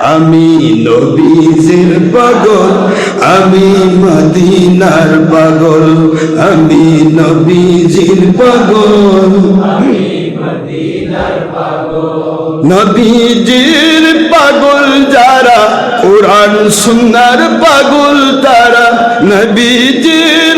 আমি নবীজির পাগল, আমি মদিনার পাগল, আমি নবীজির পাগল। নবীজির পাগল যারা কোরআন, সুন্নার পাগল তারা, নবীজির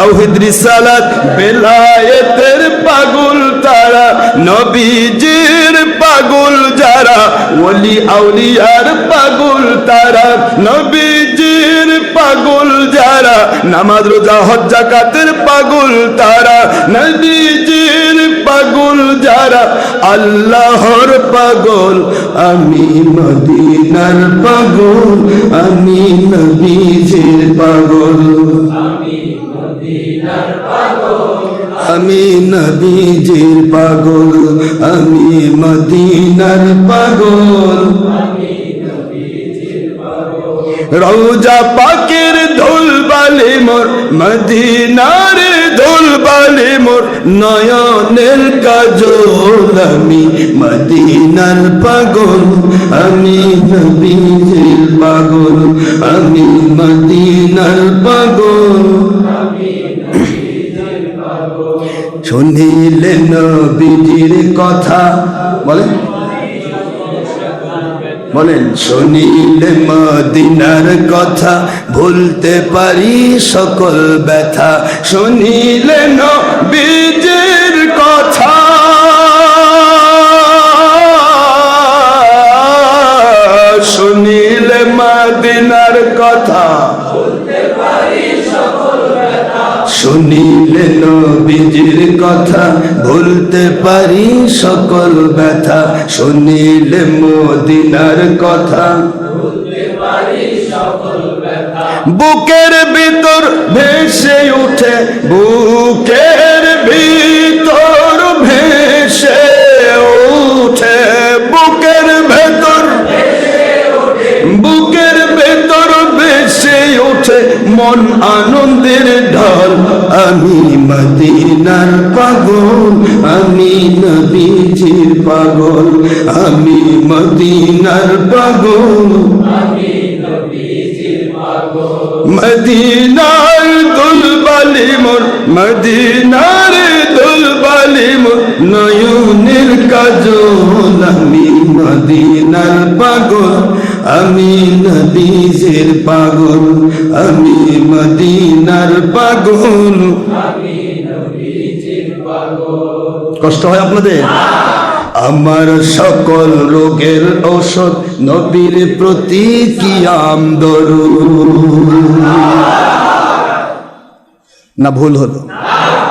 তাওহীদ রিসালাত, বেলায়েতের পাগল তারা, নবীজির পাগল যারা, ওলি আউলিয়ার পাগল তারা, নবীজির পাগল যারা, নামাজ, রোজা, হজ, জাকাতের পাগল তারা, নবীজির পাগল যারা, আল্লাহর পাগল, আমি মদিনার পাগল, আমি নবীজির পাগল। আমি নবীজির পাগল, আমি মদিনার পাগল। রৌজা পাকের ধুল বালি মোর, মদিনার ধুল বালি মোর, নয়নের কাজল আমি মদিনার পাগল, আমি নবীজির পাগল, আমি মদিনার পাগল। শুনিলে নবীজির কথা। বলেন। বলেন, শুনিলে মদিনার কথা। ভুলতে পারি সকল ব্যথা। শুনিলে নবীজির কথা। শুনিলে মদিনার কথা। শুনিলে নবীজির কথা, ভুলতে পারি সকল ব্যথা। শুনিলে মদিনার কথা, বুকের ভিতর ভেসে উঠে, বুকের ভিতর মন আনন্দের ঢল। আমি মদিনার পাগল, আমি নবীজির পাগল, আমি মদিনার পাগল। মদিনার দুলবালি মোর, মদিনার দুলবালি মোর, নয়নের কাজল। আমি মদিনার পাগল আমি নবীজের পাগল, আমি মদিনার পাগল। কষ্ট হয় আপনাদের? আমার সকল রোগের ঔষধ নবীর প্রতি কি আমদরু না, ভুল হলো।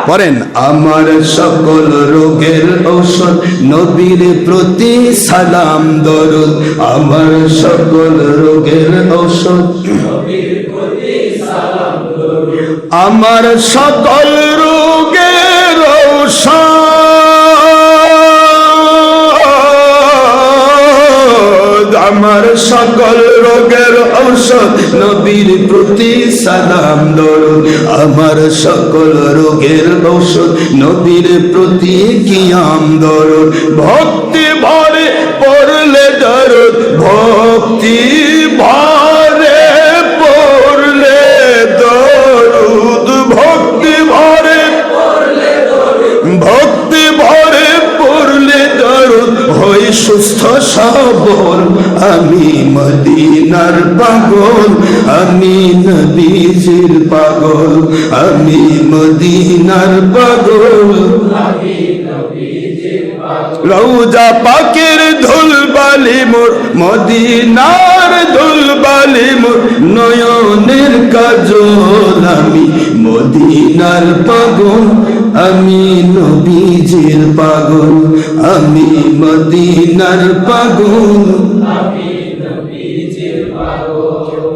পড়েন আমার সকল রোগের ঔষধ, নবীর প্রতি সালাম, দরুদ। আমার সকল রোগের ঔষধ, আমার সকল রোগের ঔষধ। আমার সকল রোগের ঔষধ, নবীর প্রতি সালাম দরুদ। আমার সকল রোগের ঔষধ নদীর প্রতি কিয়াম দরুদ। ভক্তি ভরে পড়লে দরুদ, ভক্তি সুস্থ সবল, আমি মদিনার পাগল, আমি নবীজির পাগল, আমি মদিনার পাগল। রৌজা পাকের ধুল বালি মোর মদিনার মোর নয়নের কাজল আমি মদিনার পাগল আমি নবীজির পাগল আমি মদিনার পাগল।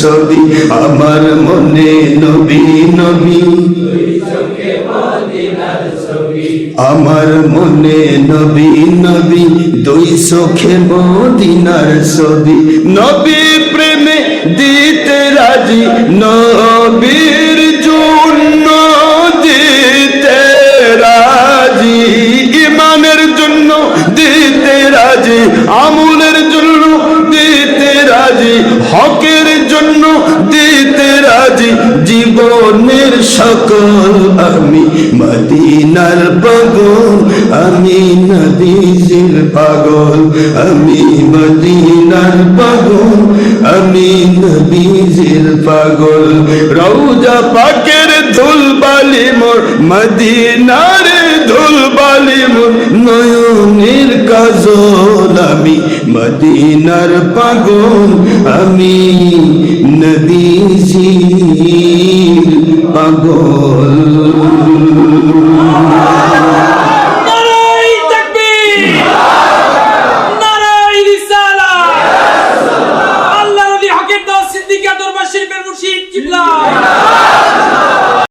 ছবি, আমার মনে নবী নবী। আমার মনে নবী নবী, দুই চোখে মদিনার ছবি। নবী প্রেমে দিতে রাজি নবীর জীবনের সকল আমি, মদিনার পাগল, আমি নবীজির পাগল, আমি মদিনার পাগল, আমি নবীজির পাগল। রৌজা পাকের ধুলবালি মোর, মদিনার ধুলবালি মোর, নয়নের কাজল আমি, মদিনার পাগল, আমি নবীজির পাগল।